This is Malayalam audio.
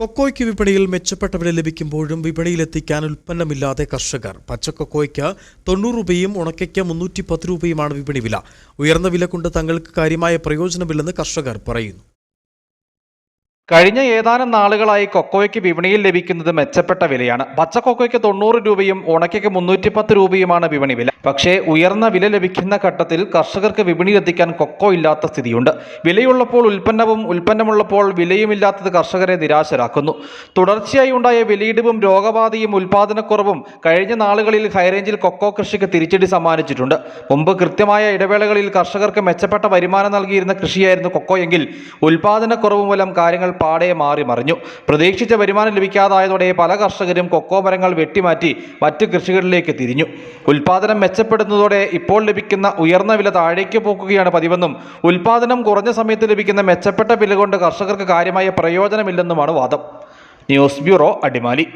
കൊക്കോയ്ക്ക് വിപണിയിൽ മെച്ചപ്പെട്ട വില ലഭിക്കുമ്പോഴും വിപണിയിലെത്തിക്കാൻ ഉൽപ്പന്നമില്ലാതെ കർഷകർ. പച്ചക്കൊക്കോയ്ക്ക് തൊണ്ണൂറ് രൂപയും ഉണക്കയ്ക്ക് മുന്നൂറ്റി പത്ത് രൂപയുമാണ് വിപണി വില. ഉയർന്ന വില കൊണ്ട് തങ്ങൾക്ക് കാര്യമായ പ്രയോജനമില്ലെന്ന് കർഷകർ പറയുന്നു. കഴിഞ്ഞ ഏതാനും നാളുകളായി കൊക്കോയ്ക്ക് വിപണിയിൽ ലഭിക്കുന്നത് മെച്ചപ്പെട്ട വിലയാണ്. പച്ച കൊക്കോയ്ക്ക് തൊണ്ണൂറ് രൂപയും ഉണക്കയ്ക്ക് മുന്നൂറ്റി പത്ത് രൂപയുമാണ് വിപണി വില. പക്ഷേ ഉയർന്ന വില ലഭിക്കുന്ന ഘട്ടത്തിൽ കർഷകർക്ക് വിപണിയിൽ എത്തിക്കാൻ കൊക്കോ ഇല്ലാത്ത സ്ഥിതിയുണ്ട്. വിലയുള്ളപ്പോൾ ഉൽപ്പന്നവും ഉൽപ്പന്നമുള്ളപ്പോൾ വിലയുമില്ലാത്തത് കർഷകരെ നിരാശരാക്കുന്നു. തുടർച്ചയായി ഉണ്ടായ വിലയിടിവും രോഗബാധയും ഉൽപാദനക്കുറവും കഴിഞ്ഞ നാളുകളിൽ ഹൈറേഞ്ചിൽ കൊക്കോ കൃഷിക്ക് തിരിച്ചടി സമ്മാനിച്ചിട്ടുണ്ട്. മുമ്പ് കൃത്യമായ ഇടവേളകളിൽ കർഷകർക്ക് മെച്ചപ്പെട്ട വരുമാനം നൽകിയിരുന്ന കൃഷിയായിരുന്നു കൊക്കോ എങ്കിൽ ഉൽപാദനക്കുറവ് മൂലം കാര്യങ്ങൾ പാടെ മാറി മറിഞ്ഞു. പ്രതീക്ഷിച്ച വരുമാനം ലഭിക്കാതായതോടെ പല കർഷകരും കൊക്കോ മരങ്ങൾ വെട്ടിമാറ്റി മറ്റ് കൃഷികളിലേക്ക് തിരിഞ്ഞു. ഉൽപാദനം മെച്ചപ്പെടുന്നതോടെ ഇപ്പോൾ ലഭിക്കുന്ന ഉയർന്ന വില താഴേക്ക് പോക്കുകയാണ് പതിവെന്നും ഉൽപാദനം കുറഞ്ഞ സമയത്ത് ലഭിക്കുന്ന മെച്ചപ്പെട്ട വില കൊണ്ട് കർഷകർക്ക് കാര്യമായ പ്രയോജനമില്ലെന്നുമാണ് വാദം. News bureau Adimali.